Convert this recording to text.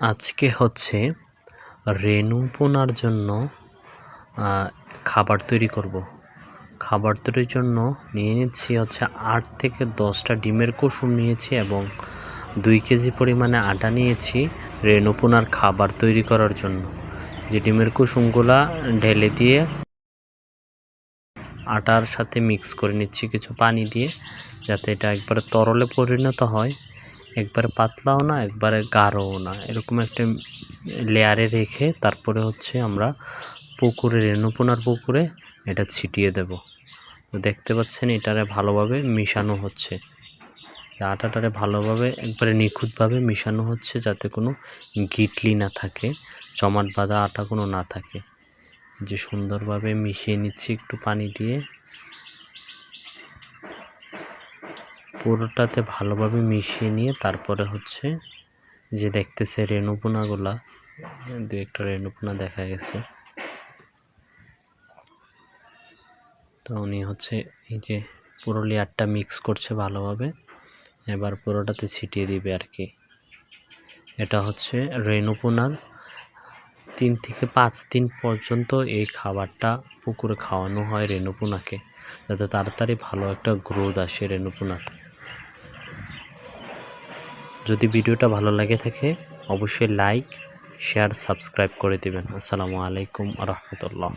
আজকে হচ্ছে রেণু পোনার জন্য খাবার তৈরি করব। খাবার তৈরির জন্য নিয়ে নিচ্ছি হচ্ছে আট থেকে দশটা ডিমের কুসুম নিয়েছি এবং দুই কেজি পরিমাণে আটা নিয়েছি রেণু পোনার খাবার তৈরি করার জন্য যে ডিমের কুসুমগুলা ঢেলে দিয়ে আটার সাথে মিক্স করে নিচ্ছি কিছু পানি দিয়ে, যাতে এটা একবারে তরলে পরিণত হয় একবারে পাতলাও না, একবারে গাঢ়ও না। এরকম একটা লেয়ারে রেখে তারপরে হচ্ছে আমরা পুকুরে, রেণুপোনার পুকুরে এটা ছিটিয়ে দেব। দেখতে পাচ্ছেন এটারে ভালোভাবে মিশানো হচ্ছে। আটাটারে ভালোভাবে একবারে নিখুঁতভাবে মিশানো হচ্ছে যাতে কোনো গিটলি না থাকে, জমাট বাঁধা আটা কোনো না থাকে। যে সুন্দরভাবে মিশিয়ে নিচ্ছি একটু পানি দিয়ে। পুরোটাতে ভালোভাবে মিশিয়ে নিয়ে তারপরে হচ্ছে যে দেখতেছে রেণুপোনাগুলা, দু একটা রেণুপোনা দেখা গেছে। তো উনি হচ্ছে এই যে পুরো লেয়ারটা মিক্স করছে ভালোভাবে, এবার পুরোটাতে ছিটিয়ে দিবে আর কি। এটা হচ্ছে রেণুপোনার তিন থেকে পাঁচ দিন পর্যন্ত এই খাবারটা পুকুরে খাওয়ানো হয় রেণুপোনাকে, যাতে তাড়াতাড়ি ভালো একটা গ্রোথ আসে রেণুপোনার। যদি ভিডিওটা ভালো লাগে থাকে অবশ্যই লাইক শেয়ার সাবস্ক্রাইব করে দেবেন। আসসালামু আলাইকুম রহমতুল্লাহ।